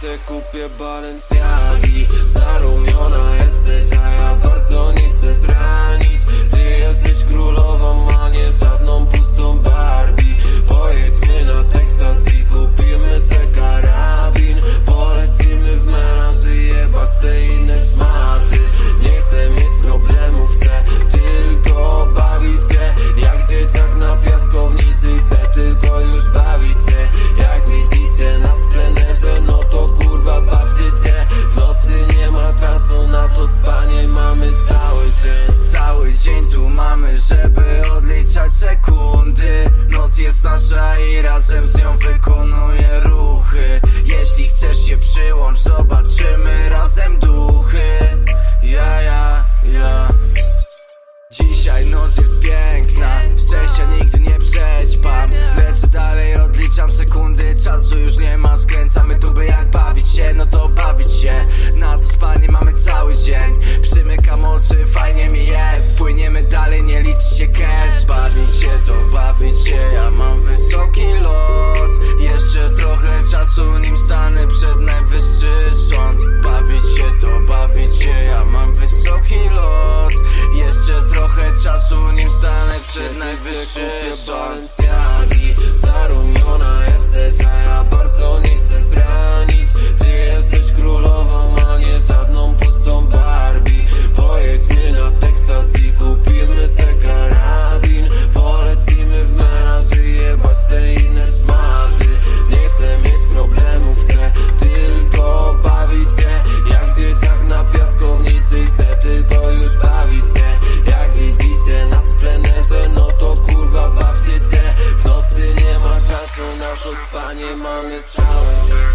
se kupię Balenciagi. Zarumiona jesteś, a ja bardzo nie chcę sempre se on Przed najwyższy kupię Balenciagi Zarumiona jest roku z panie mamy cały dzień.